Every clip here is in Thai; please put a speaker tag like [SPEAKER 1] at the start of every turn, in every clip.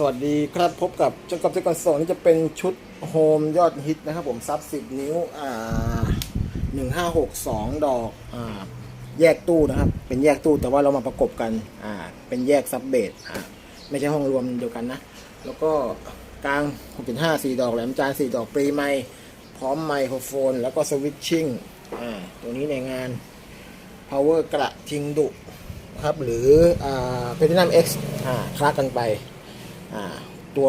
[SPEAKER 1] สวัสดีครับพบกับเจ้ากอบเจ้าก่อนสองนี่จะเป็นชุดโฮมยอดฮิตนะครับผมซับสิบนิ้วอ่าหนึ่งห้าหกสองดอกอ่าแยกตู้นะครับ เป็นแยกตู้แต่ว่าเรามาประกบกันอ่าเป็นแยกซับเบสอ่าไม่ใช่ห้องรวมเดียวกันนะ แล้วก็กลาง6.5 4ดห้าสี่ดอกแหลมจาน4ดอกปรีไมค์พร้อมไมโครโฟน แล้วก็สวิตชิ่งอ่าตัวนี้ในงาน power กระทิงดุครับหรืออ่า Platinum X อ่าคลากันไป อ่าตัว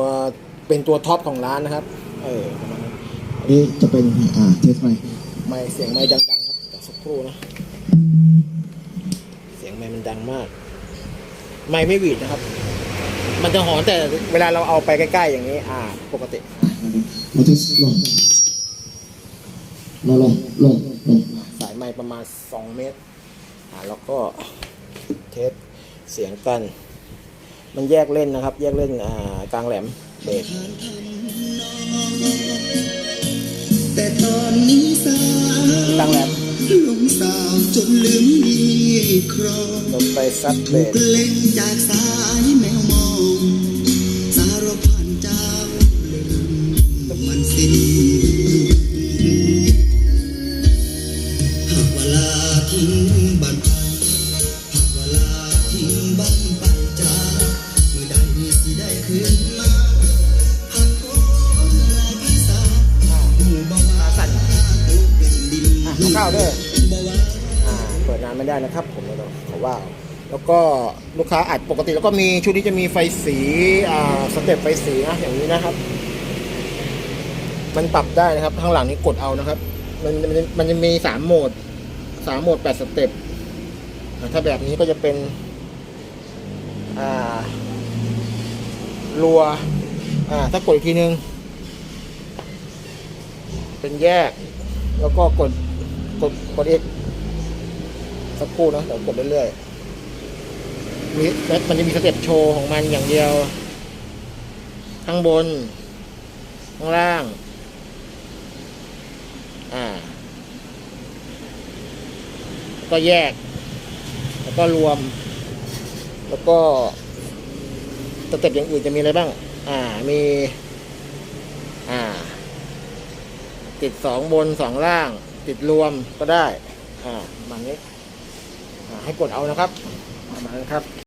[SPEAKER 1] เป็นตัวท็อปของร้านนะครับ เออประมาณนั้น
[SPEAKER 2] อันนี้จะเป็นอ่าเทสไมค์
[SPEAKER 1] ไม่เสียงไม่ดังๆครับจากสักครู่นะ เสียงไม่มันดังมาก ไม่ไม่หวีดนะครับ มันจะหอนแต่เวลาเราเอาไปใกล้ๆอย่างนี้ อ่า ปกติ
[SPEAKER 2] เราเทสลงลงลงลงลง
[SPEAKER 1] สายไม้ประมาณ 2 เมตร อ่าแล้วก็เทสเสียงกัน มันแยกเล่นนะครับ แยกเล่นอ่ากลางแหลมเบส
[SPEAKER 3] แต่ตอนนี้สาว
[SPEAKER 1] กลางแหลม
[SPEAKER 3] หลงสาวจนลืมมีครอง
[SPEAKER 1] ลงไปซับเบ
[SPEAKER 3] ถูก
[SPEAKER 1] ส
[SPEAKER 3] เล่งจากสายแมวมองสารพันเจ้าลืมมันสิ้นหากเวลาทิ้งบันไปหากเวลาทิ้งบันไปจาก
[SPEAKER 1] ข้าวด้วย
[SPEAKER 3] บ่ว่า
[SPEAKER 1] อ่าเปิดนานไม่ได้นะครับ ผมเราเขาว่า แล้วก็ลูกค้าอัดปกติแล้วก็มีชุดนี้จะมีไฟสีอ่าสเต็ปไฟสีนะอย่างนี้นะครับ มันปรับได้นะครับข้างหลังนี้กดเอานะครับ มันมันมันจะมีสามโหมดสามโหมดแปดสเต็ปถ้าแบบนี้ก็จะเป็นอ่ารัวอ่าถ้ากดอีกทีนึง เป็นแยก แล้วก็กด กดกดอีกสักครู่นะเดี๋ยวกดเรื่อยๆมีมันจะมีสเต็ปโชว์ของมันอย่างเดียว ข้างบน ข้างล่าง อ่า ก็แยก แล้วก็รวม แล้วก็สเต็ปอย่างอื่นจะมีอะไรบ้าง อ่า มี อ่า ติดสองบนสองล่าง ติดรวมก็ได้อ่าประมาณนี้ให้กดเอานะครับประมาณนั้นครับ